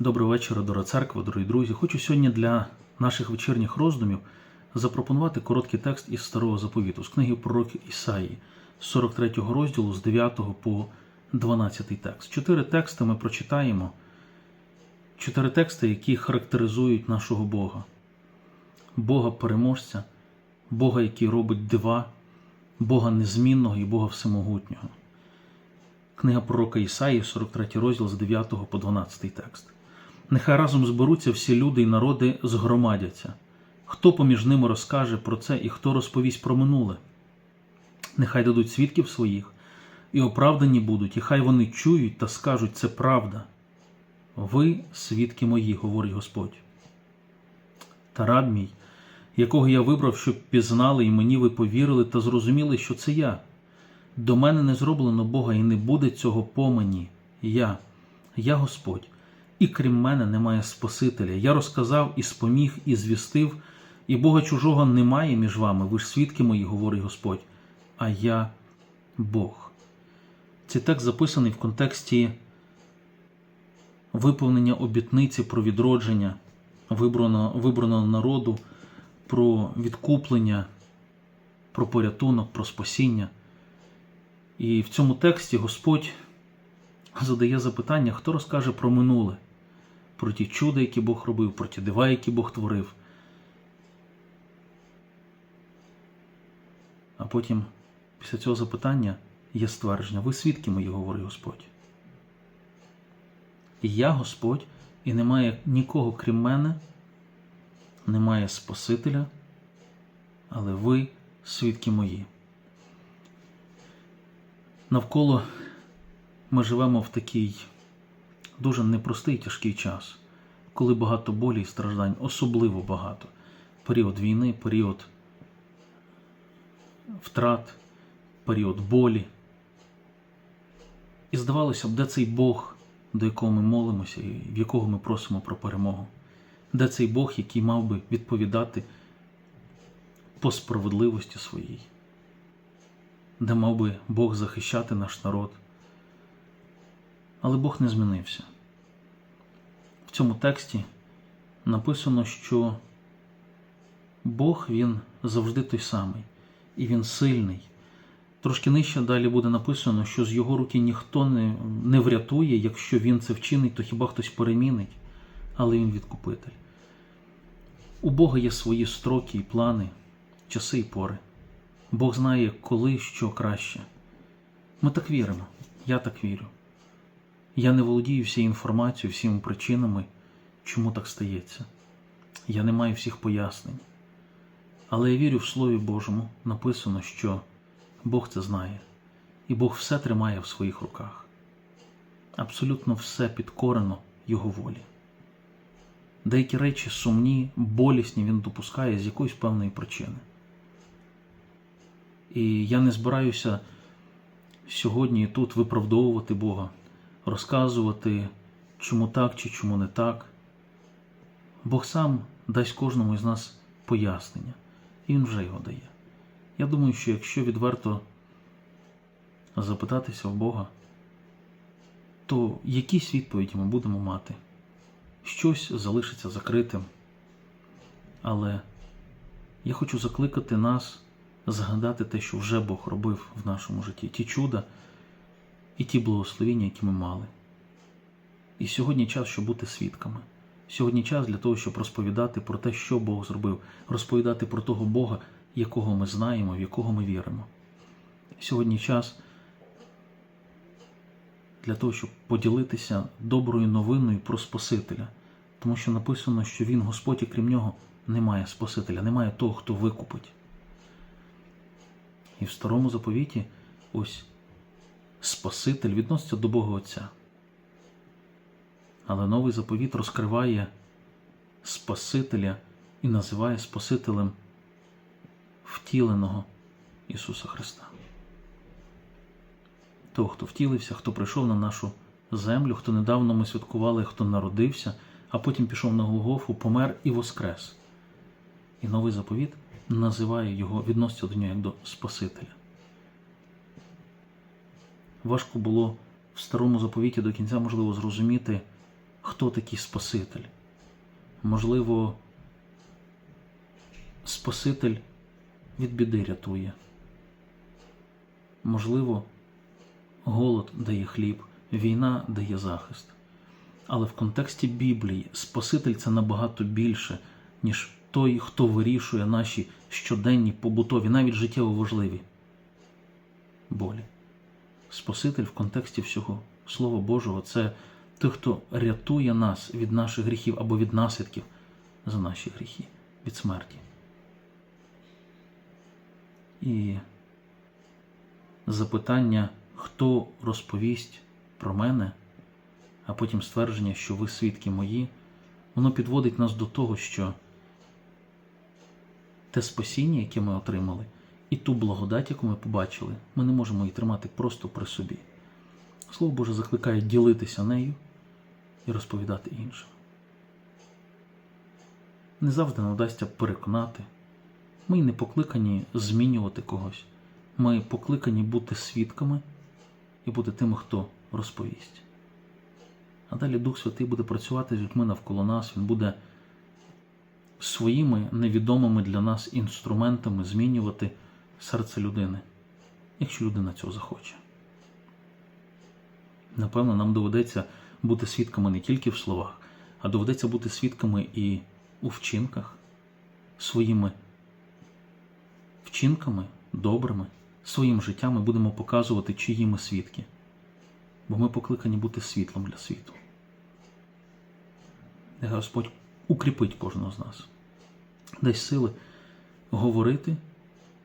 Доброго вечора, дорога церква, дорогі друзі. Хочу сьогодні для наших вечірніх роздумів запропонувати короткий текст із старого заповіту з книги пророка Ісаї, з 43 розділу з 9 по 12 текст. Чотири тексти ми прочитаємо. Чотири тексти, які характеризують нашого Бога. Бога переможця, Бога, який робить дива, Бога незмінного і Бога всемогутнього. Книга пророка Ісаї, 43 розділ з 9 по 12 текст. Нехай разом зберуться всі люди і народи згромадяться. Хто поміж ними розкаже про це і хто розповість про минуле? Нехай дадуть свідків своїх, і оправдані будуть, і хай вони чують та скажуть це правда. Ви свідки мої, говорить Господь. Та раб мій, якого я вибрав, щоб пізнали, і мені ви повірили та зрозуміли, що це я. До мене не зроблено Бога, і не буде цього по мені. Я, я Господь, і крім мене немає Спасителя. Я розказав і споміг, і звістив, і Бога чужого немає між вами. Ви ж свідки мої, говорить Господь, а я Бог. Цей текст записаний в контексті виповнення обітниці про відродження вибраного, вибраного народу, про відкуплення, про порятунок, про спасіння. І в цьому тексті Господь задає запитання, хто розкаже про минуле, про ті чуда, які Бог робив, про ті дива, які Бог творив. А потім, після цього запитання, є ствердження: ви свідки мої, говорить Господь. І я Господь, і немає нікого крім мене, немає Спасителя, але ви свідки мої. Навколо ми живемо в такий дуже непростий тяжкий час, коли багато болі і страждань, особливо багато. Період війни, період втрат, період болі. І здавалося б, де цей Бог, до якого ми молимося, і в якого ми просимо про перемогу? Де цей Бог, який мав би відповідати по справедливості своїй? де мав би Бог захищати наш народ. Але Бог не змінився. В цьому тексті написано, що Бог Він завжди той самий, і Він сильний. Трошки нижче далі буде написано, що з його руки ніхто не, не врятує, якщо він це вчинить, то хіба хтось перемінить, але він відкупитель. У Бога є свої строки і плани, часи і пори. Бог знає, коли що краще. Ми так віримо, я так вірю. Я не володію всією інформацією, всіми причинами, чому так стається. Я не маю всіх пояснень. Але я вірю в Слові Божому, написано, що Бог це знає, і Бог все тримає в своїх руках. Абсолютно все підкорено Його волі. Деякі речі сумні, болісні він допускає з якоїсь певної причини. І я не збираюся сьогодні тут виправдовувати Бога, розказувати, чому так чи чому не так. Бог сам дасть кожному із нас пояснення, і Він вже його дає. Я думаю, що якщо відверто запитатися в Бога, то якісь відповіді ми будемо мати. Щось залишиться закритим. Але я хочу закликати нас згадати те, що вже Бог робив в нашому житті, ті чуда і ті благословіння, які ми мали. І сьогодні час, щоб бути свідками. Сьогодні час для того, щоб розповідати про те, що Бог зробив, розповідати про того Бога, якого ми знаємо, в якого ми віримо. Сьогодні час для того, щоб поділитися доброю новиною про Спасителя, тому що написано, що Він, Господь, і крім нього, немає Спасителя, немає того, хто викупить. І в старому заповіті ось Спаситель відноситься до Бога Отця. Але новий заповіт розкриває Спасителя і називає Спасителем втіленого Ісуса Христа. Того, хто втілився, хто прийшов на нашу землю, хто недавно ми святкували, хто народився, а потім пішов на Голгофу, помер і воскрес. І новий заповіт називає його, відноситься до нього як до Спасителя. Важко було в старому заповіті до кінця можливо зрозуміти, хто такий Спаситель. Можливо, Спаситель від біди рятує. Можливо, голод дає хліб, війна дає захист. Але в контексті Біблії Спаситель це набагато більше, ніж той, хто вирішує наші щоденні, побутові, навіть життєво важливі болі. Спаситель в контексті всього Слова Божого це той, хто рятує нас від наших гріхів або від наслідків за наші гріхи, від смерті. І запитання, хто розповість про мене, а потім ствердження, що ви свідки мої, воно підводить нас до того, що те спасіння, яке ми отримали, і ту благодать, яку ми побачили, ми не можемо її тримати просто при собі. Слово Боже закликає ділитися нею і розповідати іншим. Не завжди нам вдасться переконати. Ми не покликані змінювати когось. Ми покликані бути свідками і бути тими, хто розповість. А далі Дух Святий буде працювати з людьми навколо нас, Він буде своїми невідомими для нас інструментами змінювати серце людини, якщо людина цього захоче. Напевно, нам доведеться бути свідками не тільки в словах, а доведеться бути свідками і у вчинках, своїми вчинками добрими, своїм життям ми будемо показувати, чиї ми свідки. Бо ми покликані бути світлом для світу. Нехай Господь укріпить кожного з нас, дасть сили говорити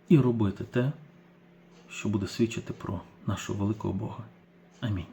і робити те, що буде свідчити про нашого великого Бога. Амінь.